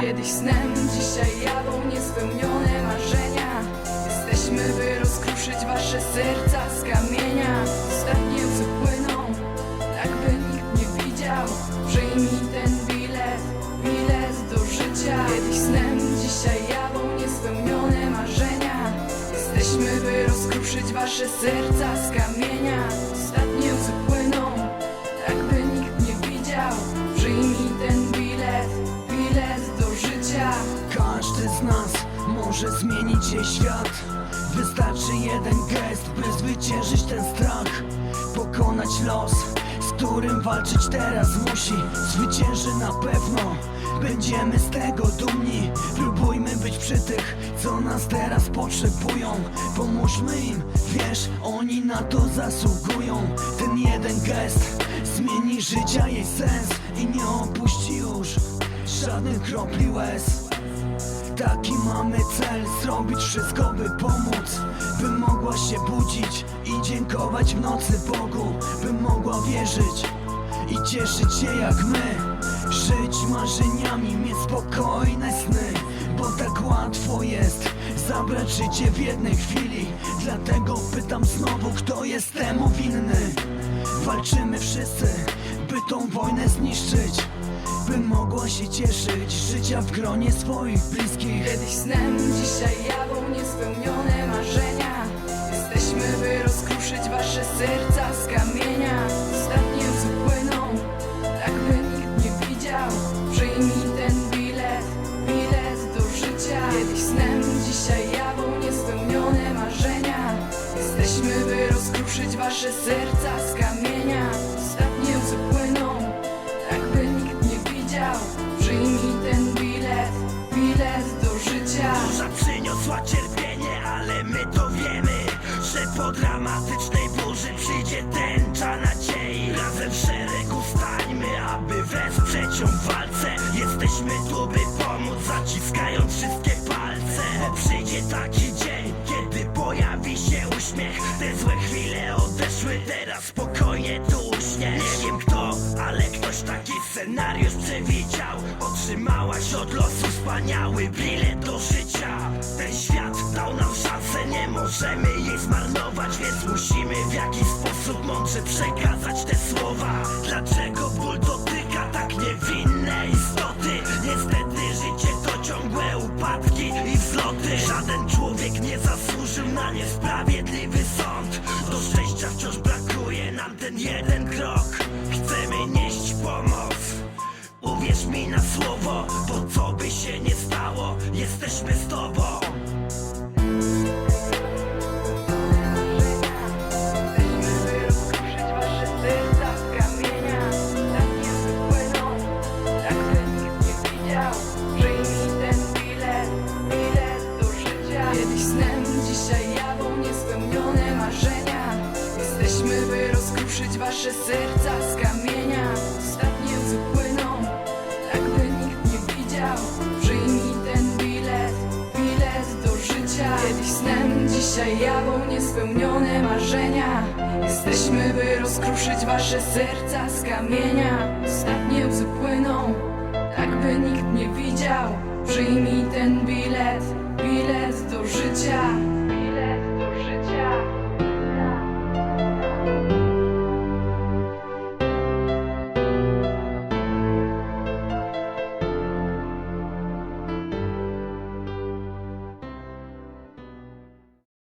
Kiedyś snem, dzisiaj jadą niespełnione marzenia. Jesteśmy, by rozkruszyć wasze serca z kamienia. Ostatnie łzy płyną, tak by nikt nie widział. Przyjmij ten bilet, bilet do życia. Kiedyś snem, dzisiaj jadą niespełnione marzenia. Jesteśmy, by rozkruszyć wasze serca z kamienia. Ostatnie łzy płyną, z nas może zmienić się świat? Wystarczy jeden gest, by zwyciężyć ten strach. Pokonać los, z którym walczyć teraz musi. Zwycięży na pewno, będziemy z tego dumni. Próbujmy być przy tych, co nas teraz potrzebują. Pomóżmy im, wiesz, oni na to zasługują. Ten jeden gest zmieni życia jej sens. I nie opuści już żadnych kropli łez Taki mamy cel, zrobić wszystko by pomóc. By mogła się budzić i dziękować w nocy Bogu. By mogła wierzyć i cieszyć się jak my. Żyć marzeniami, mieć spokojne sny. Bo tak łatwo jest zabrać życie w jednej chwili. Dlatego pytam znowu, kto jest temu winny? Walczymy wszyscy, by tą wojnę zniszczyć by mogła się cieszyć życia w gronie swoich bliskich. Kiedyś snem, dzisiaj jadą niespełnione marzenia. Jesteśmy, by rozkruszyć wasze serca z kamienia. Ostatnie łzy płyną, tak by nikt nie widział. Przyjmij ten bilet, bilet do życia. Kiedyś snem, dzisiaj jadą niespełnione marzenia. Jesteśmy, by rozkruszyć wasze serca po dramatycznej burzy przyjdzie tęcza nadziei. Razem w szeregu stańmy, aby wesprzeć ją w walce. Jesteśmy tu, by pomóc, zaciskając wszystkie palce. Bo przyjdzie taki dzień, kiedy pojawi się uśmiech. Te złe chwile odeszły, teraz spokojnie tu uśnie Nie wiem kto, ale ktoś taki scenariusz przewidział. Otrzymałaś od losu wspaniały bilet do życia. Ten świat dał nam szansę, nie możemy jej zmarnować jakiś sposób mądrze przekazać te słowa? Dlaczego ból dotyka tak niewinne istoty? Niestety życie to ciągłe upadki i wzloty. Żaden człowiek nie zasłużył na niesprawiedliwy sąd. Do szczęścia wciąż brakuje nam ten jeden krok. Chcemy nieść pomoc. Uwierz mi na słowo, bo co by się nie stało Jesteśmy z tobą Jesteśmy, by rozkruszyć wasze serca z kamienia. Ostatnie łzy płyną, tak by nikt nie widział. Przyjmij ten bilet, bilet do życia. Kiedyś snem, dzisiaj jadą niespełnione marzenia. Jesteśmy, by rozkruszyć wasze serca z kamienia. Ostatnie łzy płyną, tak by nikt nie widział. Przyjmij ten bilet, bilet do życia